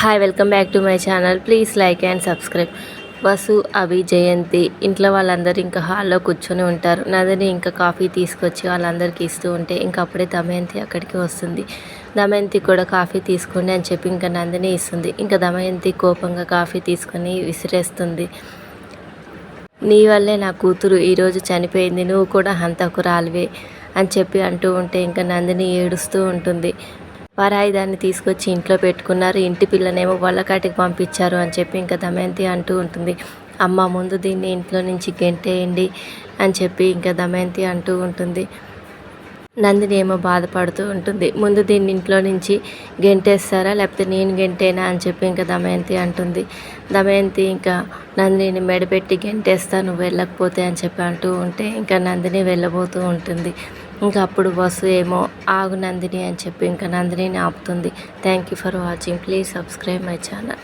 Hi welcome back to my channel please like and subscribe Vasu అవి జయంతి ఇంట్లో వాళ్ళందరూ ఇంకా హాల్లో కూర్చొని ఉంటారు. నందిని ఇంకా కాఫీ తీసుకొచ్చి వాళ్ళందరికీ ఇస్తూ ఉంటే ఇంకా అప్పుడే దమయంతి అక్కడికి వస్తుంది. దమయంతి కూడా కాఫీ తీసుకోండి అని చెప్పి ఇంకా నందిని ఇస్తుంది. ఇంకా దమయంతి కోపంగా కాఫీ తీసుకొని విసిరేస్తుంది. నీ వల్లే నా కూతురు ఈరోజు చనిపోయింది. నువ్వు కూడా హంతకురాలివే అని చెప్పి అంటూ ఉంటే ఇంకా నందిని ఏడుస్తూ ఉంటుంది. పరాయి దాన్ని తీసుకొచ్చి ఇంట్లో పెట్టుకున్నారు. ఇంటి పిల్లనేమో వాళ్ళకాటికి పంపించారు అని చెప్పి ఇంకా దమయంతి అంటూ ఉంటుంది. అమ్మ ముందు దీన్ని ఇంట్లో నుంచి గెంటేయండి అని చెప్పి ఇంకా దమయంతి అంటూ ఉంటుంది. నందిని ఏమో బాధపడుతూ ఉంటుంది. ముందు దీన్ని ఇంట్లో నుంచి గెంటేస్తారా? లేకపోతే నేను గెంటేనా? అని చెప్పి ఇంకా దమయంతి అంటుంది. దమయంతి ఇంకా నందిని మెడపెట్టి గెంటేస్తా నువ్వు వెళ్ళకపోతే అని చెప్పి అంటూ ఉంటే ఇంకా నందిని వెళ్ళబోతూ ఉంటుంది. ఇంకా అప్పుడు బస్సు ఏమో ఆగు నందిని అని చెప్పి ఇంకా నందిని ఆపుతుంది thank you for watching please subscribe my channel